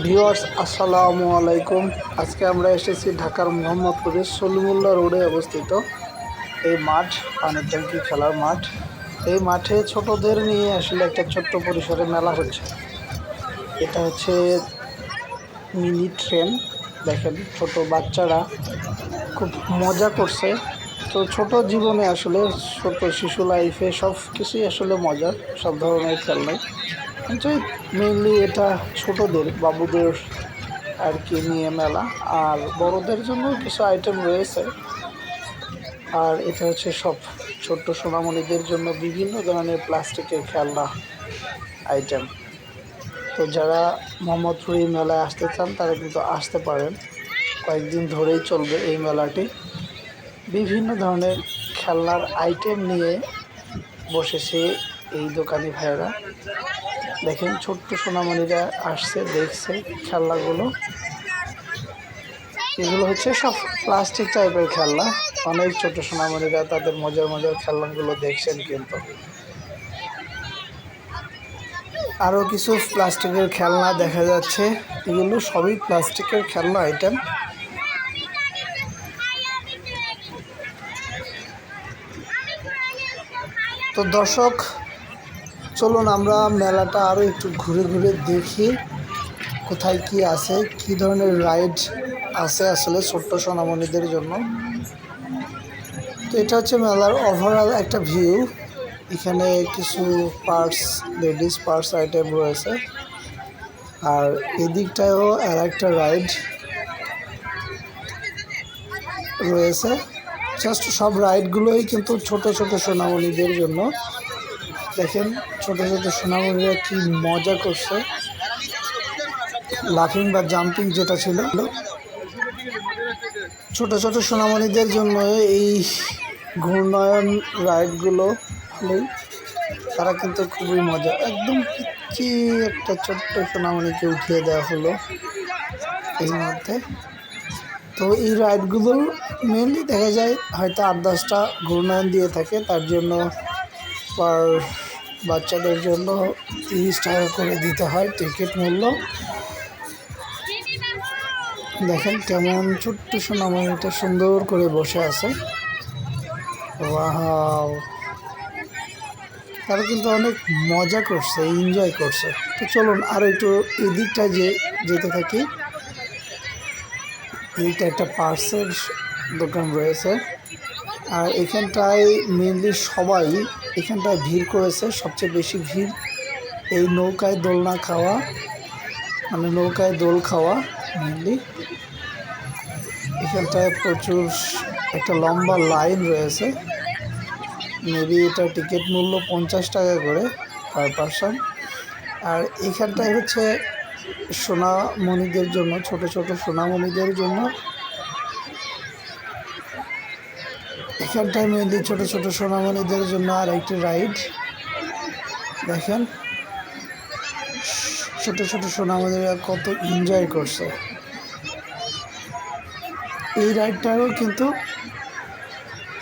Viewers, আসসালামু আলাইকুম। আজকে আমরা এসেছি ঢাকার মোহাম্মদপুরের সলিমুল্লাহ রোডে অবস্থিত এই মাঠ, পানির ট্যাঙ্কি খেলার মাঠ। এই মাঠে ছোটদের নিয়ে আসলে একটা ছোট্ট পরিসরে মেলা হচ্ছে। এটা হচ্ছে মিনি ট্রেন। দেখেন, ছোট বাচ্চারা খুব মজা করছে। তো ছোট জীবনে আসলে ছোট শিশু লাইফে সব কিছুই আসলে মজা, সব ধরনের খেলনাই। কিন্তু মেনলি এটা ছোটদের, বাবুদের আর কি নিয়ে মেলা। আর বড়দের জন্য কিছু আইটেম রয়েছে। আর এটা হচ্ছে সব ছোট্ট সোনামণিদের জন্য বিভিন্ন ধরনের প্লাস্টিকের খেলনা আইটেম তো যারা মোহাম্মদপুর এই মেলায় আসতে চান, তারা কিন্তু আসতে পারেন। কয়েকদিন ধরেই চলবে এই মেলাটি। বিভিন্ন ধরনের খেলনার আইটেম নিয়ে বসেছে এই দোকানি ভাইয়েরা। দেখেন ছোট্ট সোনামণিরা আসছে, দেখছে খেলনাগুলো। এগুলো হচ্ছে সব প্লাস্টিক টাইপের খেলনা। অনেক ছোট সোনামণিরা তাদের মজার মজার খেলনাগুলো দেখছেন কিন্তু। আরও কিছু প্লাস্টিকের খেলনা দেখা যাচ্ছে। এগুলো সবই প্লাস্টিকের খেলনা আইটেম তো দর্শক চলুন আমরা মেলাটা আরও একটু ঘুরে ঘুরে দেখি কোথায় কি আছে, কি ধরনের রাইড আছে আসলে ছোট্ট সোনামণিদের জন্য। তো এটা হচ্ছে মেলার ওভারঅল একটা ভিউ এখানে কিছু পার্টস লেডিস পার্টস আইটেম রয়েছে। আর এদিকটায়ও আর একটা রাইড রয়েছে। জাস্ট সব রাইডগুলোই কিন্তু ছোট ছোট সোনামণিদের জন্য। দেখেন ছোট ছোট সোনামণিরা কি মজা করছে। লাফিং বা জাম্পিং যেটা ছিল। ছোট ছোট সোনামণিদের জন্য এই ঘূর্ণয়ন রাইডগুলো হলেই তারা কিন্তু খুবই মজা। একদম পিচ্ছি একটা ছোট্ট সোনামণিকে উঠিয়ে দেওয়া হলো এই মধ্যে। তো এই রাইডগুলো মেনলি দেখা যায় হয়তো আট দশটা ঘূর্ণয়ন দিয়ে থাকে, তার জন্য পার বাচ্চাদের জন্য তিরিশ টাকা করে দিতে হয় টিকিট মূল্য। দেখেন কেমন ছোট্ট সোনামণিটা সুন্দর করে বসে আছে। ওয়াও। তারা কিন্তু অনেক মজা করছে এনজয় করছে। তো চলুন আর একটু এদিকটা যে যেতে থাকি। এইটা একটা পার্সের দোকান রয়েছে। আর এখানটায় মেনলি সবাই এখানটায় ভিড় করেছে, সবচেয়ে বেশি ভিড় এই নৌকায় দোলনা খাওয়া মানে নৌকায় দোল খাওয়া মেনলি এখানটায় প্রচুর একটা লম্বা লাইন রয়েছে মেবি এটা টিকিট মূল্য পঞ্চাশ টাকা করে পার পারসন আর এখানটায় হচ্ছে সোনামণিদের জন্য, ছোট ছোট সোনামণিদের জন্য এখানটায় মেনলি ছোটো ছোটো সোনামণিদের জন্য আর একটি রাইড দেখেন, ছোট ছোট সোনামণিরা কত এনজয় করছে। এই রাইডটারও কিন্তু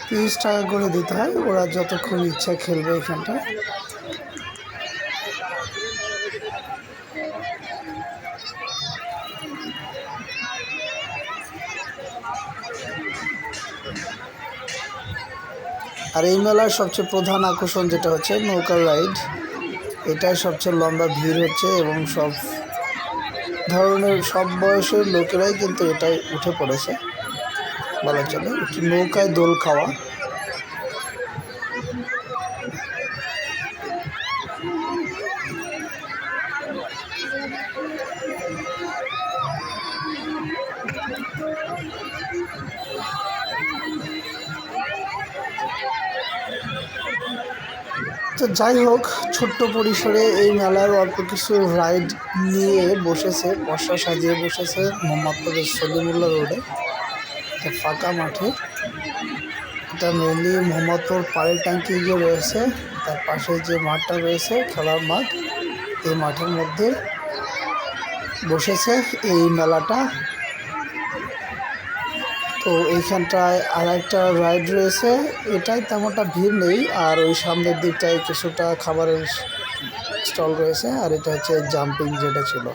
তিরিশ টাকা করে দিতে হয়, ওরা যতক্ষণ ইচ্ছা খেলবে এখানটায়। আর এই মেলার সবচেয়ে প্রধান আকর্ষণ যেটা হচ্ছে নৌকার রাইড। এটাই সবচেয়ে লম্বা ভিড় হচ্ছে এবং সব ধরনের, সব বয়সের লোকেরাই কিন্তু এটাই উঠে পড়েছে। বলা চলে নৌকায় দোল খাওয়া। তো যাই হোক, ছোট্ট পরিসরে এই মেলার অল্প কিছু রাইড নিয়ে বসেছে বর্ষা সাজিয়ে বসেছে মোহাম্মদপুরের সলিমুল্লাহ রোডে, একটা ফাঁকা মাঠে। এটা মেনলি মোহাম্মদপুর পাড়ের ট্যাঙ্কি যে রয়েছে, তার পাশে যে মাঠটা রয়েছে, খেলার মাঠ, এই মাঠের মধ্যে বসেছে এই মেলাটা। তো এইখানটায় আর একটা রাইড রয়েছে। এটাই তেমনটা ভিড় নেই, আর ওই সামনের দিকটায় কিছুটা খাবারের স্টল রয়েছে, আর এটা হচ্ছে জাম্পিং যেটা ছিল।